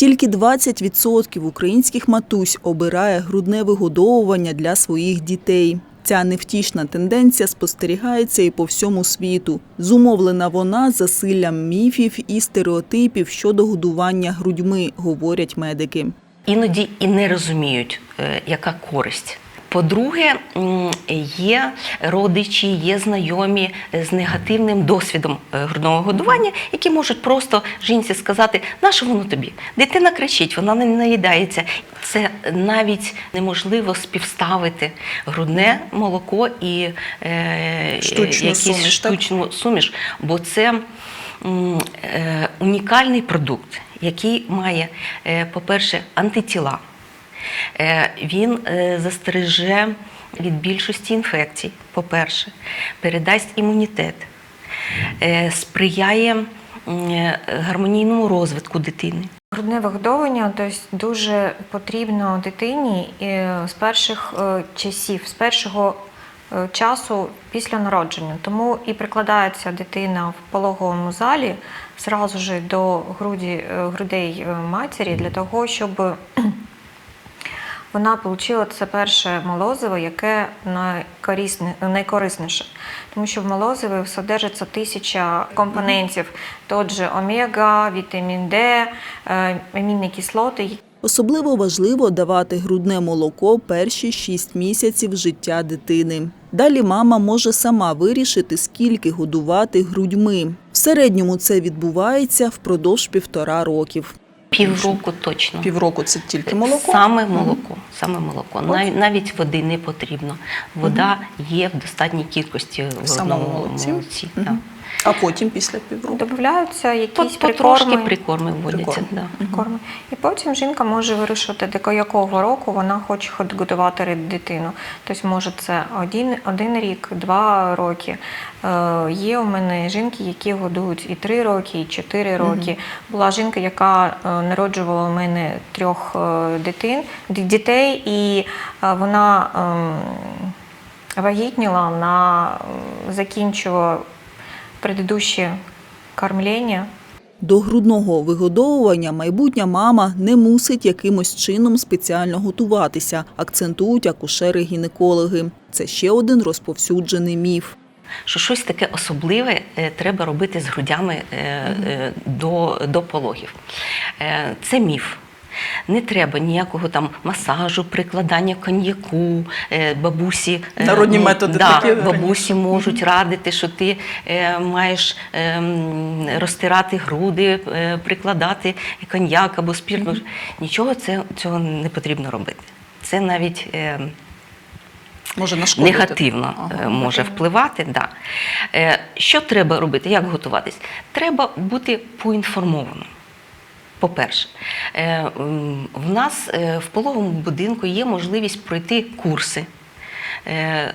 Тільки 20% українських матусь обирає грудне вигодовування для своїх дітей. Ця невтішна тенденція спостерігається і по всьому світу. Зумовлена вона засиллям міфів і стереотипів щодо годування грудьми, говорять медики. іноді і не розуміють, е, яка користь. По-друге, є родичі, є знайомі з негативним досвідом е, грудного годування, які можуть просто жінці сказати, на що воно тобі? Дитина кричить, вона не наїдається. Це навіть неможливо співставити грудне молоко і е, Штучну якісь суміш, так? суміш, бо це е, унікальний продукт, який має, е, по-перше, антитіла. Е, Він е, застереже від більшості інфекцій, по-перше, передасть імунітет, е, сприяє гармонійному розвитку дитини. Грудне вигодовування тобто, дуже потрібно дитині з перших часів, з першого часу після народження. Тому і прикладається дитина в пологовому залі зразу ж до груді, грудей матері для того, щоб вона отримала це перше молозиво, яке найкорисне, найкорисніше. Тому що в молозиві содержиться тисяча компонентів, тот же омега, вітамін Д, е, амінні кислоти. Особливо важливо давати грудне молоко перші 6 місяців життя дитини. Далі мама може сама вирішити, скільки годувати грудьми. В середньому це відбувається впродовж півтора років. Півроку точно. Півроку це тільки молоко. Саме молоко. Саме молоко. Навіть, навіть води не потрібно. Вода є в достатній кількості в самому молоці? молоці. Мгм. так. А потім після півроку. Додаються якісь По- Потрошки прикорми. прикорми вводяться. Да. прикорми. І потім жінка може вирішити, до якого року вона хоче годувати дитину. Тобто, може, це один, один рік, два роки. Е, є у мене жінки, які годують і три роки, і чотири роки. Була жінка, яка е, народжувала у мене трьох е, дитин, д- дітей, і е, вона ем, вагітніла, вона закінчила предыдущее кормлення. До грудного вигодовування майбутня мама не мусить якимось чином спеціально готуватися, акцентують акушери-гінекологи. Це ще один розповсюджений міф. Що щось таке особливе е, треба робити з грудями е, до, до пологів. Це міф. Не треба ніякого там масажу, прикладання коньяку, е, бабусі. е, Народні ну, методи да, такі, Бабусі можуть радити, що ти е, маєш е, розтирати груди, прикладати коньяк або спірт. Нічого це, цього не потрібно робити. Це навіть. Може нашкодити. негативно е, може впливати. Да. Що треба робити? Як готуватись? Треба бути поінформованим. По-перше, е, в нас е, в пологовому будинку є можливість пройти курси е,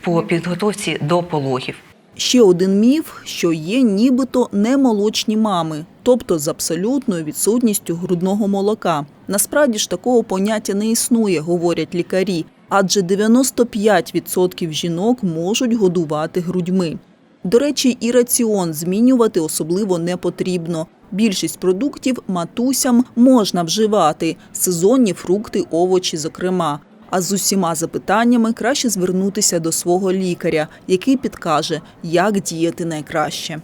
по підготовці до пологів. Ще один міф, що є нібито немолочні мами, тобто з абсолютною відсутністю грудного молока. Насправді ж такого поняття не існує, говорять лікарі, адже 95% жінок можуть годувати грудьми. До речі, і раціон змінювати особливо не потрібно. Більшість продуктів матусям можна вживати сезонні фрукти, овочі, зокрема. А з усіма запитаннями краще звернутися до свого лікаря, який підкаже, як діяти найкраще.